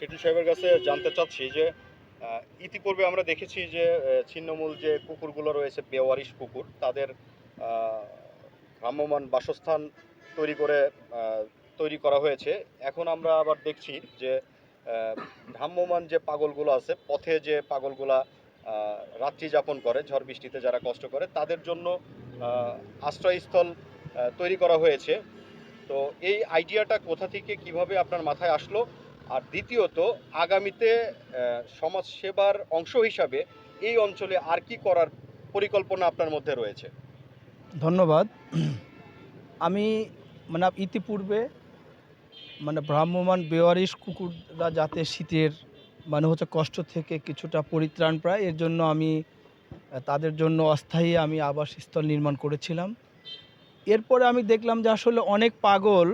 টিটু সাহেবের কাছে জানতে চাচ্ছি যে ইতিপূর্বে আমরা দেখেছি যে ছিন্নমূল যে কুকুরগুলো রয়েছে বেওয়ারিশ কুকুর তাদের আহ, ভ্রাম্যমাণ বাসস্থান তৈরি করে তৈরি করা হয়েছে। এখন আমরা আবার দেখছি যে আহ, ভ্রাম্যমাণ যে পাগলগুলো আছে পথে যে পাগলগুলা রাত্রি যাপন করে ঝড় বৃষ্টিতে যারা কষ্ট করে তাদের জন্য আশ্রয়স্থল তৈরি করা হয়েছে। তো এই আইডিয়াটা কোথা থেকে কীভাবে আপনার মাথায় আসলো? আর দ্বিতীয়ত, আগামীতে সমাজ সেবার অংশ হিসাবে এই অঞ্চলে আর কি করার পরিকল্পনা আপনার মধ্যে রয়েছে? ধন্যবাদ। আমি মানে ইতিপূর্বে মানে ভ্রাম্যমান বেওয়ারিশ কুকুররা যাতে শীতের মানে হচ্ছে কষ্ট থেকে কিছুটা পরিত্রাণ পায়, এর জন্য আমি তাদের জন্য অস্থায়ী আমি আবাসস্থল নির্মাণ করেছিলাম। এরপরে আমি দেখলাম যে আসলে অনেক পাগল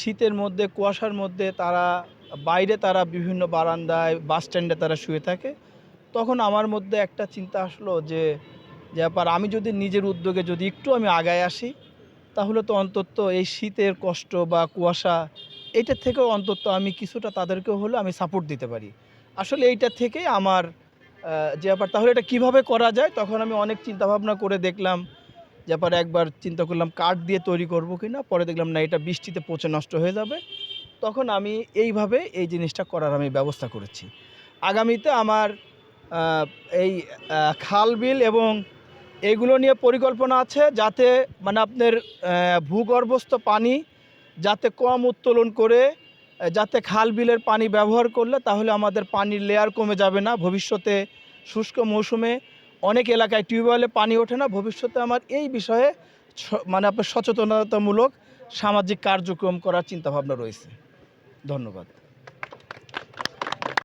শীতের মধ্যে, কুয়াশার মধ্যে তারা বাইরে তারা বিভিন্ন বারান্দায়, বাস স্ট্যান্ডে তারা শুয়ে থাকে। তখন আমার মধ্যে একটা চিন্তা আসলো যে ব্যাপার, আমি যদি নিজের উদ্যোগে যদি একটু আমি আগায় আসি, তাহলে তো অন্তত এই শীতের কষ্ট বা কুয়াশা এইটার থেকেও অন্তত আমি কিছুটা তাদেরকেও হলে আমি সাপোর্ট দিতে পারি। আসলে এইটা থেকেই আমার যে ব্যাপার, তাহলে এটা কীভাবে করা যায়? তখন আমি অনেক চিন্তা ভাবনা করে দেখলাম ব্যাপার, একবার চিন্তা করলাম, কাঠ দিয়ে তৈরি করব কি না পরে দেখলাম, না, এটা বৃষ্টিতে পচে নষ্ট হয়ে যাবে। তখন আমি এইভাবে এই জিনিসটা করার আমি ব্যবস্থা করেছি। আগামীতে আমার এই খাল বিল এবং এগুলো নিয়ে পরিকল্পনা আছে যাতে মানে আপনার ভূগর্ভস্থ পানি যাতে কম উত্তোলন করে, যাতে খাল বিলের পানি ব্যবহার করলে তাহলে আমাদের পানির লেয়ার কমে যাবে না। ভবিষ্যতে শুষ্ক মৌসুমে অনেক এলাকায় টিউবওয়েলে পানি ওঠে না। ভবিষ্যতে আমার এই বিষয়ে মানে আপনার সচেতনতামূলক সামাজিক কার্যক্রম করার চিন্তাভাবনা রয়েছে। ধন্যবাদ।